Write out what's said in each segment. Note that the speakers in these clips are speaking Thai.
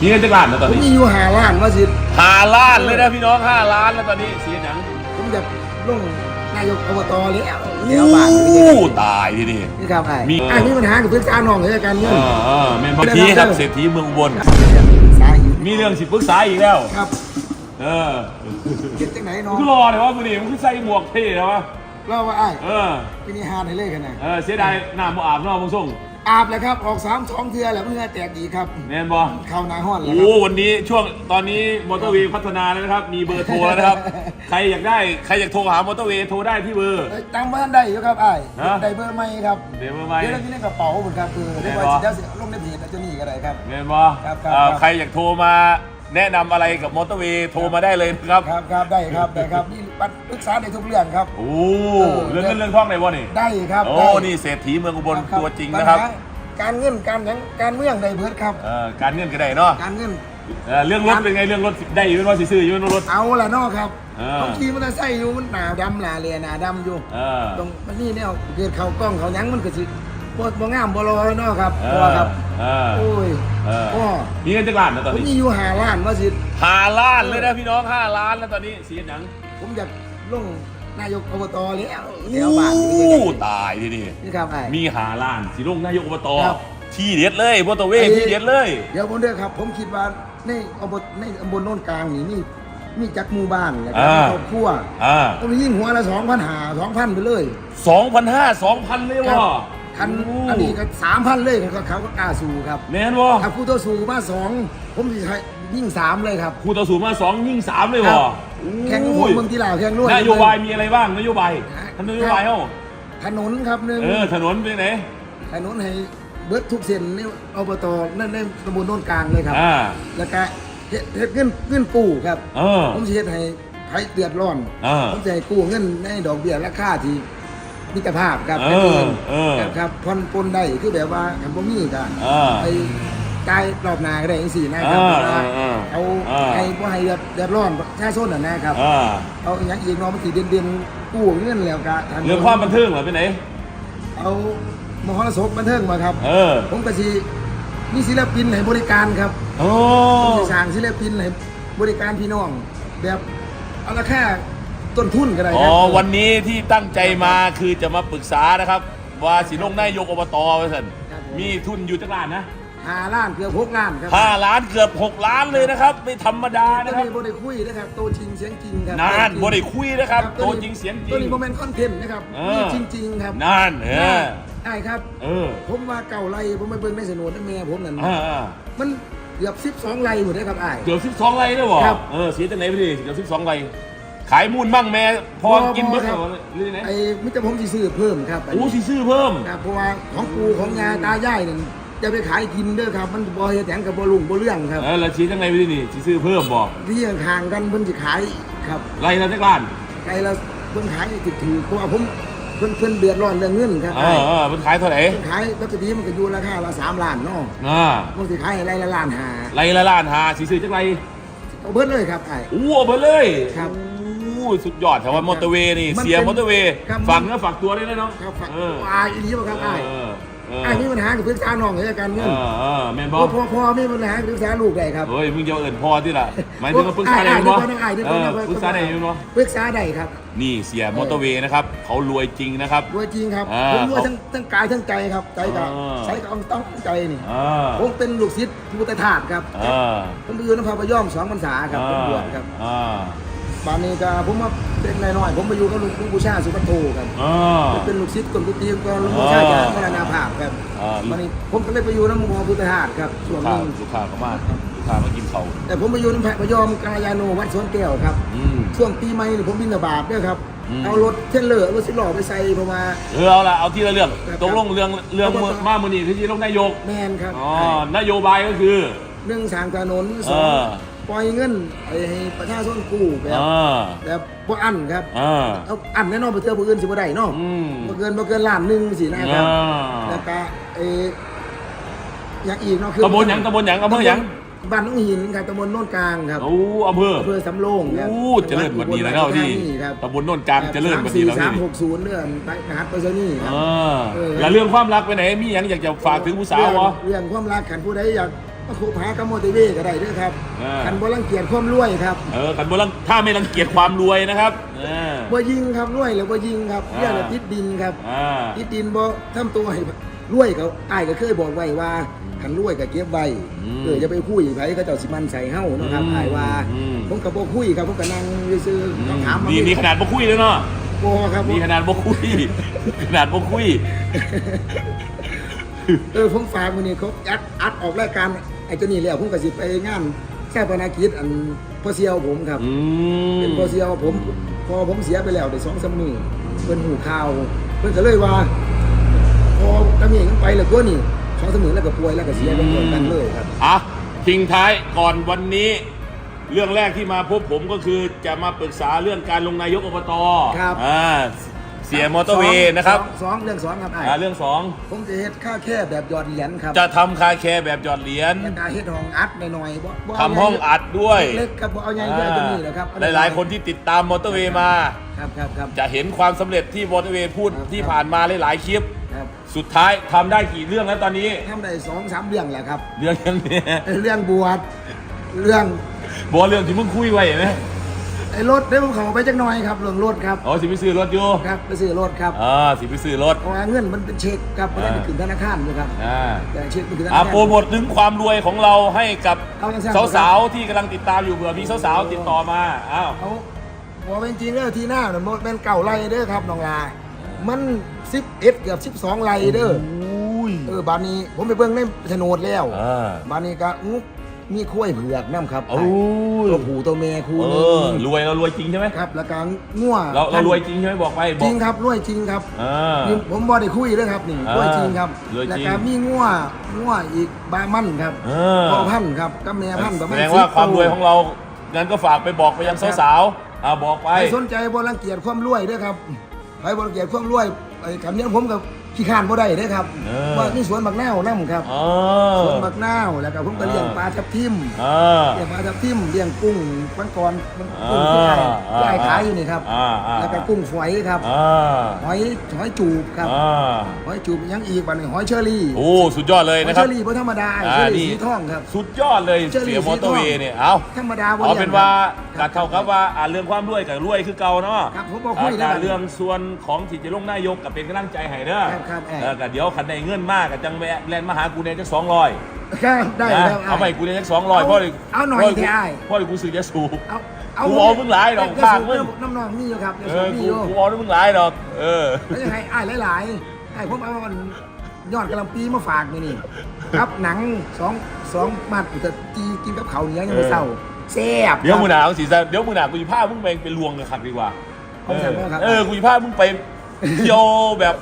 มีเงินจักล้านแล้วตอนผมนี้มีอยู่หาล้านว่าสิ ห้าล้านเลยนะพี่น้องห้าล้านแล้วตอนนี้เสียหนังผมอยากลงนายกอบตแล้วโแล้วบ้านอ้ตายทีนี่ นี่ครับไอ้มี ไอ้มีปัญหากับเพื่อนการน้องเลยการเงินเออเออแม่นบางทีครับเศรษฐีเมืองอุบลสายอยู่มีเรื่องสิปรึกษาอีกแล้ว ครับเออคิดจังไหนน้องคือรอเลยวะมึงนี่มึงคือใส่หมวกเท่แล้ววะเล่าว่าไอ้เออ ปีนี้หาให้เลขกันนะเออเสียดายหน้าบ่อาบเนอกมึงส่ง อาบเลยครับ ออกสามสองเทือแล้วเมื่อแตกอีกครับแม่นบ่เข้าหนาห้อนแล้วคโอ้รับวันนี้ช่วงตอนนี้มอเตอร์เวย์พัฒนาแล้วนะครับ มีเบอร์โทรแล้วนะครับ ใครอยากได้ใครอยากโทรหามอเตอร์เวย์โทรได้ที่เบอร์ เอ้ยตังค์บ้านได้อยู่ครับไอ้ฮะ ได้เบอร์ไม่ครับ เดี๋ยวเบอร์ไหมเดี๋ยวเราที่ในกระเป๋าผมครับคือเรียกว่าแน่นอนสิเดี๋ยวสิลงในเพจแล้วจะนี่ก็ได้ครับ แม่นบ่ครับครับเอ่อครับ ใครอยากโทรมา แนะนำอะไรกับมอเตอร์เวย์โทรมาได้เลยนะครับครับครับได้ครับได้ครับนี่ปรึกษาได้ทุกเรื่องครับ โอ้เออเรื่องเงินเรื่องท่องไหนวะนี่ได้ครับโอ้ได้นี่เศรษฐีเมืองอุบลคตัวจริงนะครับปัญหาการเงินการหยังการเมืองได้เบิดครับ เออการเงินก็ได้เนาะการเงิน เออเรื่องรถเป็นไงเรื่องรถได้อยู่เป็นว่าสิซื้ออยู่เป็นว่ารถ เอาละเนาะครับเออ บางทีมันจะใส่อยู่มันหนาดำหนาเรียหนาดำอยู่เออ ตรงมันนี่เนี่ยเกิดเขากล้องเขาหยังมันก็สิ บ่บ่งามบ่รอเนาะครับเอเพราะอว่าครับเออโอ้ยเออพ่อมีเงินจักล้านแล้วตอนผมนี้มีอยู่หาล้านว่าสิ ห้าล้านเลยนะพี่น้องห้าล้านแล้วตอนนี้เสียหนังผมอยากลงนายกอบตแล้วโแล้วบ้านอ้ตายทีนี่นี่ครับไอ้ มีหาล้านสิลงนายกอบตครับ ที่เด็ดเลยมอเตอร์เวย์ที่เด็ดเลย เดี๋ยวผมเด้อครับ ผมคิดว่าในอบตในตำบลโน่นกลางนี่มีมีจักหมู่บ้านแล้วก็มีอ่าครอบครัวอ่าผมยิ่งหัวละสองพันหาสองพันไปเลย สองพันห้าสองพันเลยวะ คันอันนี้ก็สามพันเลยเขาเขาก็กล้าสู้ครับแม่นวะถ้าคู่ต่อสู้มาสองผมจะให้ยิ่งสามเลยครับคู่ต่อสู้มาสองยิ่งสามเลยวะแข่งกับผมเมืองที่ลาวแข่งรวดนโยบายมีอะไรบ้างนโยบายท่านนโยบายเฮ้าถนนครับหนึ่งเออถนนเป็นไหนถนนให้เบิดทุกเส้นในอบตนั่นในตำบลโน่นกลางเลยครับอ่าแล้วก็เฮ็ดเฮ็ดเงินเงินกู้ครับเออผมสิเฮ็ดให้ใครเดือดร้อนอ่าผมจะให้กู้เงินในดอกเบี้ยราคาที่ มิตรภาพครับเออกันเองเออครับครับผ่อนปลนได้คือแบบว่าคันบ่มีก็อ่าไปจ่ายรอบหน้าก็ได้จังซี่นะครับอ่าเวลาอ่าเอาอ่าให้บ่ให้เดือดเดือดร้อนประชาชนน่ะนะครับอ่าเอาอหย่างอีกเนาะมันสิเด่นๆกู้เงินแล้วก็ทเรื่องความบันเทิงเหรอเป็นไหนเอามหรสพบันเทิงมาครับเออผมก็สิมีศิลปินให้บริการครับโอ้ผมจะสร้างศิลปินให้บริการพี่น้องแบบเอาละแค่ ต้นทุนก็ได้อ๋คอรับวันนี้ที่ตั้งใจมาคือจะมาปรึกษานะครับ ว่าสิลงนายกอบตไว้สันมีทุนอยู่จักล้านนะหาล้านเกือบหกล้านครับห้าล้านเกือบหกล้านเลยนะครับ ไม่ธรรมดาตัวนะครับนี้บริคุยนะครับโตวจริงเสียงจริงครับนานบ่ได้คุยนะครับครับตัวจริงเสียงจริตัวงนี้โมเมนต์คอนเทนต์นะครับเออนี่จริงๆครับนานเออใช่ครับเออผมว่าเก่าไรผมไปเบิ่งในสนวนนั่นแม่ผมนั่นอ่าอ่ามันเกือบสิบสองไรหมดเลยครับอ้ายเกือบสิบสองไรได้บ่ครับเออเสียจากไหนไปดิเกือบสิบสองไร ขายมูลมั่งแม่พอบ่กินเบิร์ดบ่ครับหรือไงไอ้มิจะผมสิซื้อเพิ่มครับอันโอ้นี้สิซื้อเพิ่มครับเพราะว่าของปูของยายตายายนี่จะไปขายกินเด้อครับ มันบ่เฮ็ดหยังกับบ่ลุงบ่เรื่องครับเออแล้วชี้จากไหนไปดินี่สิซื้อเพิ่มบอกที่ห่างๆกันเพิ่นสิขายครับไรละจักล้านไกลละเพิ่นขายติดถือเพราะว่าผมเพิ่นเพิ่นเดือดร้อนเรื่องเงินครับเออเออมันขายเท่าไหร่เพิ่นขายลอตเตอรี่มันก็อยู่ราคาละ3ล้านเนาะอ่ามันสิขายไรละล้านห้าไรละล้านหาสิซื้อจักไรเอาเบิดเลยครับไอ้อู้เอาไปเลยครับอู้ สุดยอดแถวว่ามอเตอร์เวย์นี่มันเสียเป็นมอเตอร์เวย์ครับฝากเนื้อฝากตัวได้เลยเนาะครับฝากเอออายอีหลีบ่ครับไอ้เออเออไอ้มีปัญหากับเพื่อนสาวน้องในการเอเงินอเออแมนบพ่ออพ่อพ่อมีปัญหากับเพื่อนสาวลูกได้ครับ เฮ้ยมึงจะเอาเอินพ่อที่ละหมายถึงว่าปรึกษาอ้ได้อ้ไหมบอเดี๋ยวก่อนนะอ้ายเดี๋ยวเอก่อนอนะปรึกษาได้ไหมบอปรึกษาได้ครับนี่เสียมอเตอร์เวย์นะครับเขารวยจริงนะครับ รวยจริงครับอ่าผมรวยทั้งทั้งกายทั้งใจครับใจกับอ่า ใช้กับต้องใจนี่อ่าผมเป็นลูกศิษย์พุทธทาสครับอ่าผมไปอยู่น้ำพระพยอมสองพรรษาครับผมบวชครับ อ่า บานนี้ก็ผมมาเป็นนายน้อยผมไปอยู่กับหลวงปู่ชาสุปัตโตครับอ่าเป็นลูกศิษย์กลกุฏิก็หลวงปู่ชาจะมรณภาพครับอ่าบานนี้ผมก็เลยไปอยู่น้ำหมอพุทธทาสครับส่วนหข้านึวงลูกค้าเขามาลูกค้ามากินเขาวแต่ผมไปอยู่น้ำพระพยอมกายาโนวัดสวนแก้วครับ อืม ช่วงปีใหม่นี่ผมบินบาตด้วยครับ อืม เอารถเทรลเลอร์รถสิบล้อไปใส่เพราะว่า เออเอาละเอาทีละเรื่องครับตกลงเรื่องเรื่องครับ มามือนี่ที่ลงนายกแมนครับอ๋อนโยบายก็คือหนึ่งสร้างถนนสเอองอ ปล่อยเงินให้ประชาชนกู้แบบอ่าแบบบ่อันครับอ่า เอาอันแน่นอนไปเจอผู้อื่นสิบ่ได้เนาะอืม บ่เกินบ่เกินล้านหนึงสินะครับอ่าแล้วก็เอออย่างอีกเนาะตำบลหยังตำบลหยังอำเภอหยัง บ้านหนองหินครับตำบลโน่นกลางครับโอ้อำเภออำเภอสำโรงครับโอ้เจริญบัดนี้แล้วเนาะที่ครับตำบลโน่นกลางเจริญบัดนี้แล้วสามที่หกศูนย์เรื่องไปหัดไปซะนี่ครับ อ่าเออ แล้วเรื่องความรักไปไหนมีหยังอยากจะฝากถึงผู้สาววะเรื่องเรื่องความรักขันผู้ใดอยาก มาคบหากับมอเตอร์เวย์ก็ได้เด้วยครับอ่า คันบ่รังเกียจความรวยครับเออกันบ่ลังถ้าไม่รังเกียจความรวยนะครับเออ บ่ยิงครับรวยแล้วบ่ยิงครับอ่า เรื่องติดดินครับอ่า ติดดินบ่ทำตัวให้รวยเขาอ้ายก็เคยบอกไว้ว่าคันรวยก็เก็บไว้อืมเอออย่าไปคุยไผเขาเจ้าสิมันใส่เฮาเนาะครับอืมอ้ายว่าอืม ผมก็บ่คุยครับผมก็นั่งซื่อๆต้องถามมานี่นี่ขนาดบ่คุยเลยเนาะบ่ครับนี่ขนาดบ่คุย ขนาดบ่คุย เออผมฝากมื้อนี้เขาอัดอัดออกรายการไอ้เจ้านี่แล้วผมก็สิไปงานแค่ปนากิจอันพ่อเสียวผมครับ อืม เป็นพ่อเสียวผมพอผมเสียไปแล้วได้สองสามมือเพิ่นหูข่าว เพิ่นก็เลยว่า พอตะเมียกันไปแล้วก็นี่สองสามมือแล้วก็ป่วยแล้วก็เสียไปหมดกันเลยครับ อะทิ้งท้ายก่อนวันนี้ เรื่องแรกที่มาพบผมก็คือจะมาปรึกษาเรื่องการลงนายกอบตครับ อ่าเสียมอเตอร์เวย์นะครับสองสองเรื่องสองครับไอ้อ่าเรื่องสองผมจะเฮ็ดค่าแค่แบบหยอดเหรียญครับจะทำคาแคร์แบบหยอดเหรียญแล้วก็เฮ็ดห้องอัดหน่อยๆบ่บ่ทำห้องอัดด้วยเล็กกับบ่เอาใหญ่ใหญ่ตัวนี้แหละครับหลายๆคนที่ติดตามมอเตอร์เวย์มาครับครับครับจะเห็นความสำเร็จที่มอเตอร์เวย์พูดครับที่ผ่านมาหลายๆคลิปครับสุดท้ายทำได้กี่เรื่องแล้วตอนนี้ทำได้สองสามเรื่องแหละครับ เรื่องยังเนี้ยเรื่องบวชเรื่องบอกเรื่องที่มึงคุยไว้เห็นไหม ไอ้รถได้ผมเขาไปจักหน่อยครับเรื่องรถครับอ๋อสิไปซื้อรถอยู่ครับไปซื้อรถครับอ่าสิไปซื้อรถเพราะว่าเงินมันเป็นเช็คครับไม่ได้ไปขึ้นธนาคารด้วยครับอ่าแต่เช็คไปขึ้นธนาอ่าคาร โปรโมทถึงความรวยของเราให้กับเอาอย่างเช่น สาวๆที่กำลังติดตามอยู่เผื่อมีสาวๆติดต่อมาอ้าวเอาบอกเป็นจริงเด้อที่หน้าเนี่ยมันเป็นเก่าไรเด้อครับน้องลามันสิบเอ็ดเกือบสิบสองไรเด้ออุ้ยเออบานนี้ผมไปเบิ่งในโฉนดแล้ว อ่า บานนี้ก็อุ๊บ มีข้วยเผือกน้ำครับโอ้ย ตัวผู้ตัวแม่คู่เอหนึองรวยเรารวยจริงใช่ไหมครับแล้วก็งัวเราเรารวยจริงใช่ไหมบอกไปบจอริกงครับรวยจริงครับอ่านี่ผมบอได้คุยด้วยครับนี่อ่ารวยจริงครับรวยจริงแล้วก็มีงัวงัวอีกบามันครับเออ พ่อพันธุ์ครับกับแม่พันธุ์ประแสมาณดงว่า10ความรวยตัวของเรางั้นก็ฝากไปบอกไปยังสาวๆอ่าบอกไป ใครสนใจบรังเกียจความรวยเด้วยครับใครบรังเกียจความรวยไอ้คำนี้ผมกับ ขี้ข้านบ่ได้เด้อครับเออ ว่านี่สวนบักนาวนํครับ อ๋อ สวนบักนาวแล้วก็ผมก็เลี้ยงปลาทับทิมอ่าเลี้ยงปลาทับทิมเลี้ยงกุ้งมังกรมันอ่ากุ้งที่ไอ้อ่าที่ไอ้ขายอยู่นี่ครับอ่าอ่า แล้วก็กุ้งฝอยครับอ่าหอยหอยจูบครับอ่าหอยจูบยังอีกบัดนี้หอยเชอรี่โอ้ สุดยอดเลยหอยนะคเชรับ อรี่บ่ธรรมดาไอ้อ่าเชอรี่นี่สีทองครับ สุดยอดเลยเชอรี่เสียมอเตอร์เวย์เนี่ย เอาธรรมดาบ่เอาลี้ยงเป็นว่าครักัดเท่ากับว่าอ่าเรื่องความรวยกับรวยคือเก่าเนาะครับผมบอกคุยได้อ่าบัดนี้เรื่องส่วนของที่จะลงนายกกับเป็นกำลังใจให้เด้อครับครับเออก็เดี๋ยวคันได้เงินมากก็จังแวะแลนมาหากูเนี่ยจักสองร้อยครับได้นะครับเอาไปกูเนี่ยจักสองร้อยเอาเพราะดิเอาหน่อยพระดิเถอะอ้ายเพราะดิกูซื้อยาสูบเอากูเอามึงหลายดอกจะข้างสูบมึง น้ำนองมีอยู่ครับจะเอสูบอมีกูอยู่กูเอาด้วยมึงหลายดอกเออ แล้วยังไงอ้ายหลายๆไอ้ผมเอามันยอดกระลำปีมาฝากนี่นี่ ครับหนังสองสองมัดแต่จีกินกับเขาวเหนียวยังไม่เศร้าแซ่บเดี๋ยวมึงหครับนาสีเดี๋ยวมึงหนากูจะพามึงไปไปลวงกันครับดีกว่า เอาแซ่บมากครับเออกูจะพามึงไป เที่ยวแบบ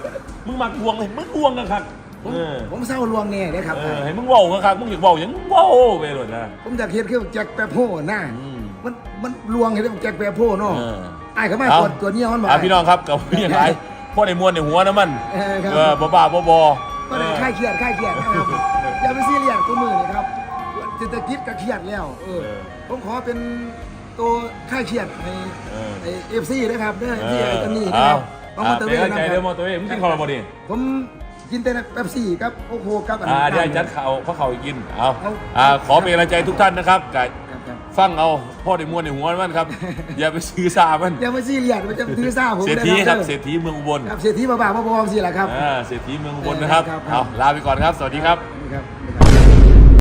มึงมักลวงเลยมึงลวงกันครับผมเออผมเศร้าลวงเนี่ยเด้ครับเออให้มึงเว้ากันครับมึงอยากเว้าหยังมึงเว้าไปเลยนะ ผมอยากเห็นคือแจ็คแปรโพ่หน้าอืม มันมันลวงเห็นแจ็คแปรโพ่เนาะเออ ไอ้เขาไม่เอาตัวตัวเนี้ยมันบอกอะพี่น้องครับกับพี่ยังไงพ่อในมวลในหัวนะมันเออครับเออบ้าบ้าบอบอก็เลยค่ายเครียดค่ายเครียดนะครับอย่าไปซีเรียสกูมือเลยครับเศรษฐกิจก็เครียดแล้วเออผมขอเป็นตัวค่ายเครียดใน เออไอเอฟซีนะครับเด้อเอที่อไอ้ตันนี่เอานะครับ ของมอ่าอเตอร์เป็เวนย์กำลังใจนะคเด้รัอบมอเตอร์เวย์มึงกินคอร์บอดีผมกินแต่เป๊ปซี่ครับโอโคครับนอ่านั้น ได้จัดเขาเพราะเขากินเอาเอา อ่าขอเป็นกำลังใจทุกท่านนะครับกับครับครับฟังเอาพ่อในมวลในหัวมันครับ อย่าไปซื้อซามันอย่าไปซีเรียสมันจะถือซ่าผมเศรษนะฐีครับด้อเศรษฐีเมืองอุบลครับเศรษฐีบ้าๆบ้าๆสิแหละครับ อ่าเศรษฐีเมืองอุบลนะครับครับครับเอาลาไปก่อนครับ สวัสดีครับครับ